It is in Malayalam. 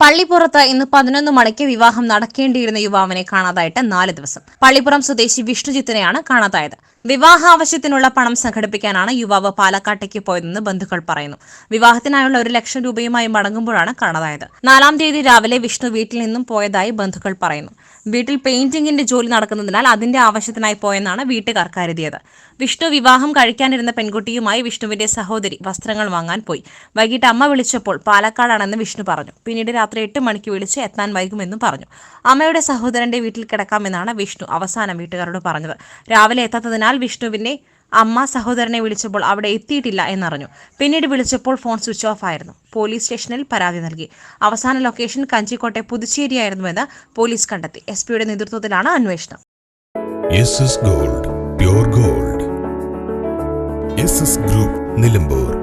പള്ളിപ്പുറത്ത് ഇന്ന് പതിനൊന്ന് മണിക്ക് വിവാഹം നടക്കേണ്ടിയിരുന്ന യുവാവിനെ കാണാതായിട്ട് നാല് ദിവസം. പള്ളിപ്പുറം സ്വദേശി വിഷ്ണുജിത്തിനെയാണ് കാണാതായത്. വിവാഹ ആവശ്യത്തിനുള്ള പണം സംഘടിപ്പിക്കാനാണ് യുവാവ് പാലക്കാട്ടേക്ക് പോയതെന്ന് ബന്ധുക്കൾ പറയുന്നു. വിവാഹത്തിനായുള്ള ഒരു ലക്ഷം രൂപയുമായി മടങ്ങുമ്പോഴാണ് കാണാതായത്. നാലാം തീയതി രാവിലെ വിഷ്ണു വീട്ടിൽ നിന്നും പോയതായി ബന്ധുക്കൾ പറയുന്നു. വീട്ടിൽ പെയിന്റിംഗിന്റെ ജോലി നടക്കുന്നതിനാൽ അതിന്റെ ആവശ്യത്തിനായി പോയെന്നാണ് വീട്ടുകാർ കരുതിയത്. വിഷ്ണു വിവാഹം കഴിക്കാനിരുന്ന പെൺകുട്ടിയുമായി വിഷ്ണുവിന്റെ സഹോദരി വസ്ത്രങ്ങൾ വാങ്ങാൻ പോയി. വൈകിട്ട് അമ്മ വിളിച്ചപ്പോൾ പാലക്കാടാണെന്ന് വിഷ്ണു പറഞ്ഞു. പിന്നീട് രാത്രി എട്ട് മണിക്ക് വിളിച്ച് എത്താൻ വൈകുമെന്നും പറഞ്ഞു. അമ്മയുടെ സഹോദരന്റെ വീട്ടിൽ കിടക്കാമെന്നാണ് വിഷ്ണു അവസാനം വീട്ടുകാരോട് പറഞ്ഞത്. രാവിലെ എത്താത്തതിനാൽ വിഷ്ണുവിന്റെ അമ്മ സഹോദരനെ വിളിച്ചപ്പോൾ അവിടെ എത്തിയിട്ടില്ല എന്നറിഞ്ഞു. പിന്നീട് വിളിച്ചപ്പോൾ ഫോൺ സ്വിച്ച് ഓഫ് ആയിരുന്നു. പോലീസ് സ്റ്റേഷനിൽ പരാതി നൽകി. അവസാന ലൊക്കേഷൻ കഞ്ചിക്കോട്ടെ പുതുച്ചേരിയായിരുന്നുവെന്ന് പോലീസ് കണ്ടെത്തി. എസ് പിയുടെ നേതൃത്വത്തിലാണ് അന്വേഷണം. Gold gold. ഗ്രൂപ്പ് നിലമ്പൂർ.